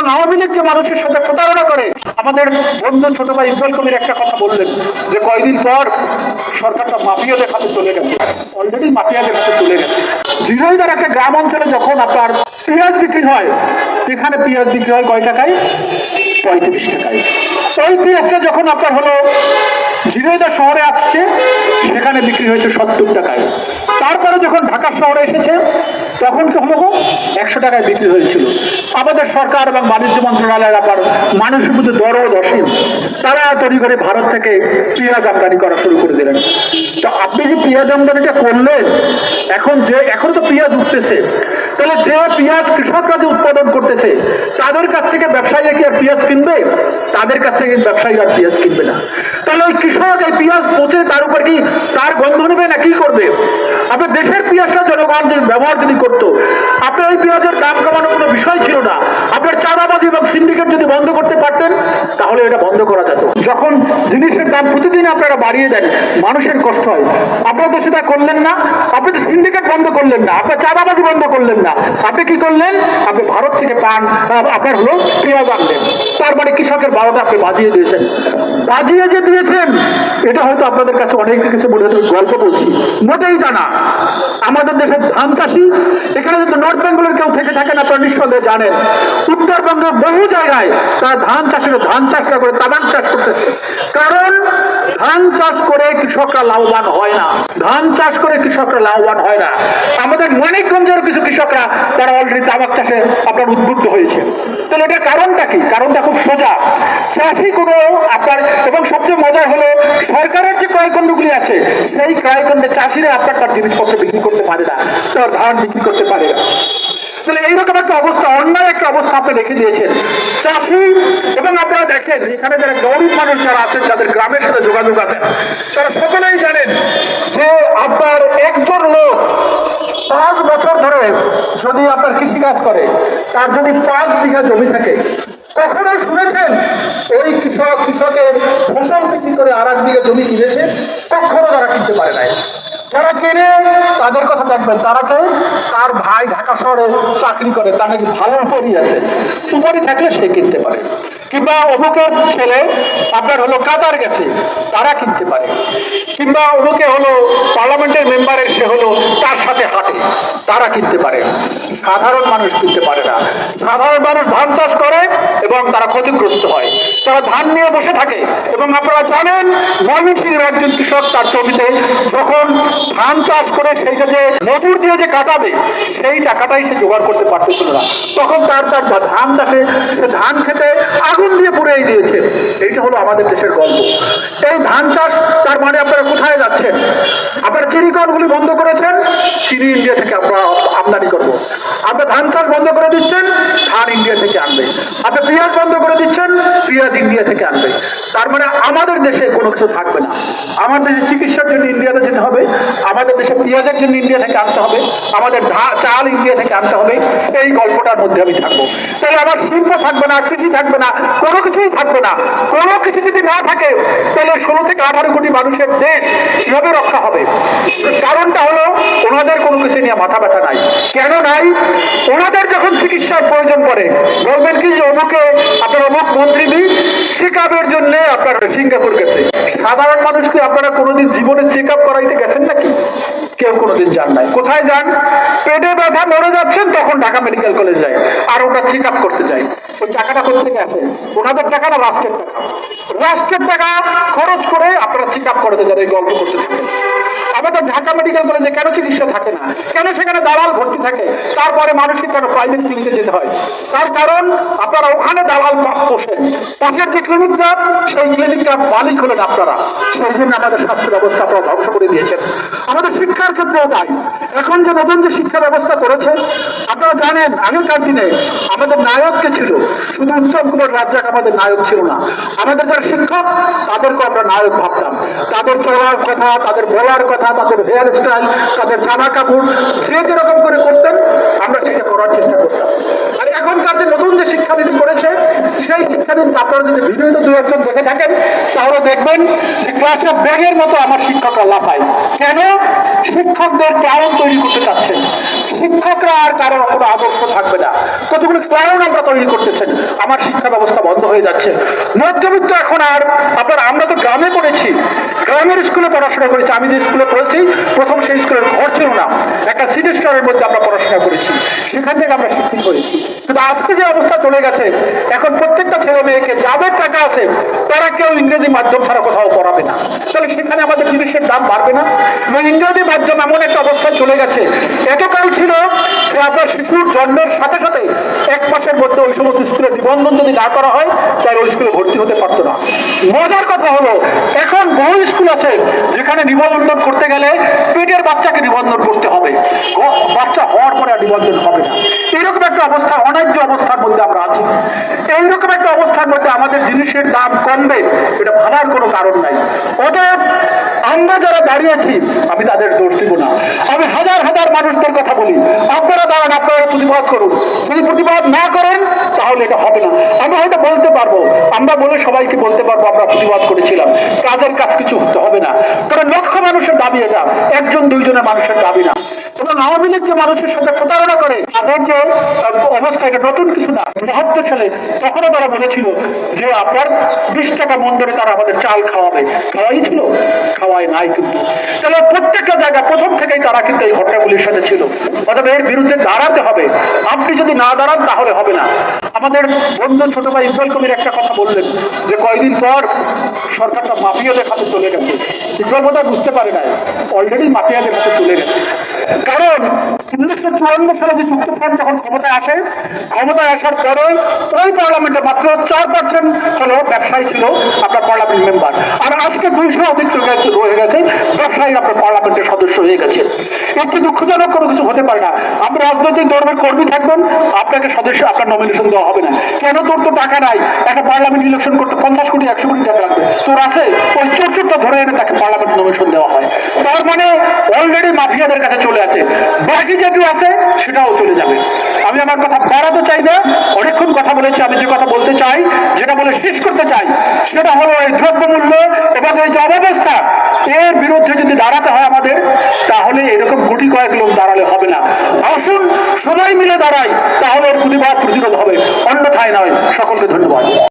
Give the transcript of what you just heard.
কারণ আওয়ামী যে মানুষের সাথে প্রতারণা করে, আমাদের বন্ধু ছোট ভাই ইকবাল কবির একটা কথা বললেন যে কয়দিন পর সরকারটা মাফিয়াদের হাতে চলে গেছে। অলরেডি মাফিয়াদের হাতে চলে গেছে। ঝিনাইদার একটা গ্রাম অঞ্চলে যখন আপনার পেঁয়াজ বিক্রি হয়, সেখানে পেঁয়াজ বিক্রি হয় কয় টাকায়? পঁয়ত্রিশ টাকায়। ওই পেঁয়াজটা যখন আপনার হলো জিরোইদা শহরে আসছে, সেখানে বিক্রি হয়েছে সত্তর টাকায়। তারপরে যখন ঢাকা শহরে এসেছে, তখন কি হলো একশো টাকায় বিক্রি হয়েছিল। আমাদের সরকার এবং বাণিজ্য মন্ত্রণালয়ের আবার মানুষের মধ্যে দরদ অসীম তারা তৈরি করে ভারত থেকে পেঁয়াজ আমদানি করা শুরু করে দিলেন। তো আপনি যে পেঁয়াজ আমদানিটা করলেন, এখন যে, এখন তো পেঁয়াজ উঠতেছে। তাহলে যে পেঁয়াজ কৃষকরা যে উৎপাদন করতেছে, তাদের কাছ থেকে ব্যবসায়ীরা কি আর পেঁয়াজ কিনবে? তাদের কাছ থেকে ব্যবসায়ীরা আর পেঁয়াজ কিনবে না। তাহলে ওই কৃষক এই পেঁয়াজ পচে তার উপর কি তার গন্ধ নেবে না? কি করবে? আপনার দেশের পেঁয়াজটা জনগণ ব্যবহার যদি করতো, আপনার এই পেঁয়াজের দাম কমানো কোনো বিষয় ছিল না। আপনার চাঁদাবাজি এবং সিন্ডিকেট যদি বন্ধ করতে পারতেন, তাহলে এটা বন্ধ করা যেত। যখন জিনিসের দাম প্রতিদিন আপনারা বাড়িয়ে দেন, মানুষের কষ্ট হয়। আপনারা তো সেটা করলেন না। আপনি তো সিন্ডিকেট বন্ধ করলেন না। আপনার চাঁদাবাজি বন্ধ করলেন না। আপনি কি করলেন? আপনি ভারত থেকে পান আপনার হলো পেঁয়াজ আনলেন। তার মানে কৃষকের বারোটা আপনি বাজিয়ে দিয়েছেন। বাজিয়ে যে দিয়েছেন, এটা হয়তো আপনাদের কাছে অনেক কিছু হচ্ছে গল্প বলছি। মোটেই তা না। আমাদের দেশের ধান চাষি, এখানে যদি নর্থ বেঙ্গলের কেউ থেকে থাকেন আপনারা নিঃসন্দেহে জানেন। উত্তরবঙ্গের বহু জায়গায় তারা ধান চাষের, ধান চাষ করে তামাক চাষ করতেছে। কারণ ধান চাষ করে কৃষকরা লাভবান হয় না। ধান চাষ করে কৃষকরা লাভবান হয় না। আমাদের মানিকগঞ্জের কিছু কৃষকরা, তারা অলরেডি তামাক চাষে আপনার উদ্বুদ্ধ হয়েছে। তাহলে এটা কারণটা কি? কারণটা খুব সোজা। চাষি কোনো আপনার, এবং সবচেয়ে মজার হলো, সরকারের যে ক্রয়কণ্ডগুলি আছে, সেই ক্রয়কেন্দ্রে চাষিরা আপনার তার জিনিসপত্র বিক্রি করতে পারে না, তার ধান বিক্রি করতে পারে না। তাহলে এইরকম একটা অবস্থা, অন্যায় একটা অবস্থা আপনি রেখে দিয়েছেন। চাষি এবং আপনারা দেখেন, এখানে যারা গরিব মানুষ যারা আছেন, যাদের গ্রামের সাথে যোগাযোগ আছে, তারা সকলেই জানেন যে আপনার একজন লোক পাঁচ বছর ধরে যদি আপনার কৃষিকাজ করে, তার যদি পাঁচ বিঘা জমি থাকে কখনো শুনেছেন ওই কৃষক, কৃষকের ফসল বিক্রি করে আর এক দিকে জমি কিনেছে? কখনো তারা কিনতে পারে নাই। যারা কেনে, তাদের কথা দেখবেন। তারা কে তার ভাই ঢাকা শহরে চাকরি করে, তার নাকি ভালো উপরই আছে। উপরই থাকলে সে কিনতে পারে। কিংবা অমুকের ছেলে আপনার হলো কাতার গেছে, তারা কিনতে পারে। কিংবা অমুকে হলো পার্লামেন্টের মেম্বারের সে হলো তার সাথে হাঁটে, তারা কিনতে পারে। সাধারণ মানুষ কিনতে পারে না। সাধারণ মানুষ ধান চাষ করে এবং তারা ক্ষতিগ্রস্ত হয়। তারা ধান নিয়ে বসে থাকে এবং আপনারা জানেন, ময়মনসিংহের একজন কৃষক তার জমিতে যখন ধান চাষ করে সেইটা যে মজুর দিয়ে যে কাটাবে, সেই টাকাটাই সে জোগাড় করতে পারতেছিল না। তখন তার তার ধান চাষে, সে ধান খেতে আগুন দিয়ে পুড়িয়ে দিয়েছে। এইটা হলো আমাদের দেশের গল্প এই ধান চাষ, তার মানে আপনারা কোথায় যাচ্ছেন? আপনারা চিনিকলগুলি বন্ধ করেছেন? চিনি ইন্ডিয়া থেকে আমরা আমদানি করব। আপনার ধান চাষ বন্ধ করে দিচ্ছেন, ধান ইন্ডিয়া থেকে আনবে। আপনি পেঁয়াজ বন্ধ করে দিচ্ছেন, পেঁয়াজ ইন্ডিয়া থেকে আনবে। তার মানে আমাদের দেশে কোনো কিছু থাকবে না। আমাদের দেশে চিকিৎসার জন্য ইন্ডিয়াতে যেতে হবে, আমাদের দেশে পেঁয়াজের জন্য ইন্ডিয়া থেকে আনতে হবে, আমাদের চাল ইন্ডিয়া থেকে আনতে হবে, এই গল্পটার মধ্যে আমি থাকব। তাহলে আমার শিল্প থাকবে না, কৃষি থাকবে না, কোনো কিছুই থাকবে না। কোনো কিছু যদি না থাকে, তাহলে ষোলো থেকে আঠারো কোটি মানুষের দেশ কীভাবে রক্ষা হবে? কারণটা হলো, ওনাদের কোনো কিছু নিয়ে মাথা ব্যথা নাই। কেন নাই? ওনাদের যখন চিকিৎসার প্রয়োজন পড়ে, বলবেন কি যে, অমুকে, আপনার অমুক মন্ত্রী চেক আপের জন্য আপনারা সিঙ্গাপুর গেছে সাধারণ মানুষকে আপনারা কোনোদিন জীবনে চেক আপ করাইতে গেছেন নাকি? কেউ কোনোদিন যান নাই। কোথায় যান? পেটে ব্যথা, মরে যাচ্ছেন, তখন ঢাকা মেডিকেল কলেজ যায়। আর ওটা চেক আপ করতে যায়। ওই টাকাটা কোথা থেকে আসে? ওনাদের টাকা না রাষ্ট্রের টাকা? রাষ্ট্রের টাকা খরচ করে আপনারা চেক আপ করতে যান এই গল্প করতে থাকেন। আমাদের ঢাকা মেডিকেল কলেজে কেন চিকিৎসা থাকে না? কেন সেখানে দালাল ভর্তি থাকে? তারপরে মানুষের কেন প্রাইভেট ক্লিনিকে যেতে হয়? তার কারণ, আপনারা ওখানে দালাল পোষেন পাশের যে ক্লিনিকটা সেই ক্লিনিকটা মালিক হলেন আপনারা। সেই জন্য আমাদের স্বাস্থ্য ব্যবস্থা আপনারা ধ্বংস করে দিয়েছেন। আমাদের শিক্ষার ক্ষেত্রেও তাই এখন যে নতুন যে শিক্ষা ব্যবস্থা করেছে, আপনারা জানেন, আগেকার দিনে আমাদের নায়ককে ছিল শুধু উত্তম কুমার রাজ্জাক আমাদের নায়ক ছিল না। আমাদের যারা শিক্ষক তাদেরকে আমরা নায়ক ভাবতাম। তাদের চলার কথা, তাদের বলার কথা, তাদের হেয়ার স্টাইল তাদের জামা কাপড়, যে যেরকম করে করতেন, আমরা সেটা করার চেষ্টা করতাম। আর এখনকার যে নতুন যে শিক্ষানীতি করেছে, সেই শিক্ষানীতি আপনারা যদি ভিডিওতে দু একজন দেখে থাকেন দেখবেন যে ক্লাসে ব্যাগের মতো আমার শিক্ষকরা লাফায়। কেন? শিক্ষকদের ক্লাউন তৈরি করতে চাচ্ছেন। শিক্ষকরা আর কারোর কোনো আদর্শ থাকবে না। কতগুলো ক্লাউন আমরা তৈরি করতেছেন, আমার শিক্ষা ব্যবস্থা বন্ধ হয়ে যাচ্ছে। মধ্যবিত্ত এখন আর, আপনার, আমরা তো গ্রামে পড়েছি। গ্রামের স্কুলে পড়াশোনা করেছি, আমি যে স্কুলে পড়েছি, প্রথম সেই স্কুলের ঘর ছিল না। একটা সিটি মধ্যে আমরা পড়াশোনা করেছি। সেখান থেকে আমরা শিক্ষিত হয়েছি। কিন্তু আজকে যে অবস্থা চলে গেছে, এখন প্রত্যেকটা ছেলে মেয়েকে যাদের টাকা আছে, তারা কেউ ইংরেজি মাধ্যম ছাড়া কোথাও পড়াবে না। তাহলে সেখানে আমাদের জিনিসের দাম বাড়বে না? ইংরেজি মাধ্যম এমন একটা অবস্থায় চলে গেছে, এতকাল ছিল যে আপনার শিশুর জন্মের সাথে সাথে এক মাসের মধ্যে ওই সমস্ত স্কুলে নিবন্ধন যদি না করা হয়, তাহলে ওই স্কুলে ভর্তি হতে পারতো না। মজার কথা হলো, এখন বহু স্কুল আছে যেখানে নিবন্ধন করতে গেলে পেটের বাচ্চাকে নিবন্ধন করতে হবে। বাচ্চা হওয়ার পরে আর নিবন্ধন হবে না। এরকম একটা অবস্থা অন্যায্য অবস্থার মধ্যে আমরা আছি। এইরকম একটা অবস্থার মধ্যে আমাদের জিনিসের দাম কমবে, এটা ভাবার কোনো কারণ নাই। অতএব আমরা যারা দাঁড়িয়েছি আমি তাদের দোষ দিব না। আমি হাজার হাজার মানুষদের কথা বলি আপনারা দাঁড়ান, আপনারা প্রতিবাদ করুন। যদি প্রতিবাদ না করেন, তাহলে এটা হবে না। আমরা হয়তো বলতে পারব, আমরা বলে সবাইকে বলতে পারব, আমরা প্রতিবাদ করেছিলাম। কাজের কাজ কিছু হবে না। কারণ লক্ষ মানুষের দাবি এটা, একজন, দুইজনের মানুষের দাবি না। এবং আওয়ামী লীগ যে মানুষের সাথে প্রতারণা করে, তাদের যে অবস্থা, এটা নতুন কিছু না। বাহাত্তর সালে তখনও তারা বলেছিল যে, আপনার বিশ টাকা মন তারা আমাদের চাল খাওয়াবে। খাওয়াই ছিল। নাই কিন্তু। তাহলে প্রত্যেকটা জায়গা প্রথম থেকেই তারা কিন্তু এই ঘটনাগুলির সাথে ছিল। অথবা এর বিরুদ্ধে দাঁড়াতে হবে। আপনি যদি না দাঁড়ান, তাহলে হবে না। আমাদের বন্ধু ছোট ভাই ইকবাল কবির একটা কথা বললেন যে, কয়দিন পর সরকারটা মাফিয়াদের হাতে চলে গেছে। বোধহয় বুঝতে পারে না অলরেডি মাফিয়াদের চলে গেছে। কারণ উনিশশো চুয়ান্ন সালে যে যুক্তফ্রন্ট যখন ক্ষমতায় আসে, ক্ষমতায় আসার পরে ওই পার্লামেন্টে মাত্র চার পার্সেন্ট হলো ব্যবসায়ী ছিল আপনার পার্লামেন্ট মেম্বার। অধিক চলে গেছে রয়ে গেছে ব্যবসায়ী আপনার পার্লামেন্টের সদস্য হয়ে গেছে। চেয়ে দুঃখজনক কোনো কিছু হতে পারে না। আপনি রাজনৈতিক দলের কর্মী থাকবেন, আপনাকে সদস্য, আপনার নমিনেশন দেওয়া হবে না। কেন তোর তো টাকা নাই? একটা পার্লামেন্ট ইলেকশন করতে পঞ্চাশ কোটি, একশো কোটি টাকা লাগবে। তোর আছে, ওই চোরচোরটা ধরে এনে তাকে পার্লামেন্ট নমিনেশন দেওয়া হয়। তার মানে অলরেডি মাফিয়াদের কাছে চলে আসে। বাকি যেটু আছে, সেটাও চলে যাবে। আমি আমার কথা বাড়াতে চাই না, অনেকক্ষণ কথা বলেছি, আমি যে কথা বলতে চাই, যেটা বলে শেষ করতে চাই, সেটা হলো এই দ্রব্যমূল্য এবং এই যে অব্যবস্থা, এর বিরুদ্ধে যদি দাঁড়াতে হয় আমাদের, তাহলে এরকম গুটি কয়েক লোক দাঁড়ালে হবে না। আসুন, সবাই মিলে দাঁড়াই, তাহলে প্রতিবাদ প্রতিরোধ হবে, অন্যথায় নয়। সকলকে ধন্যবাদ।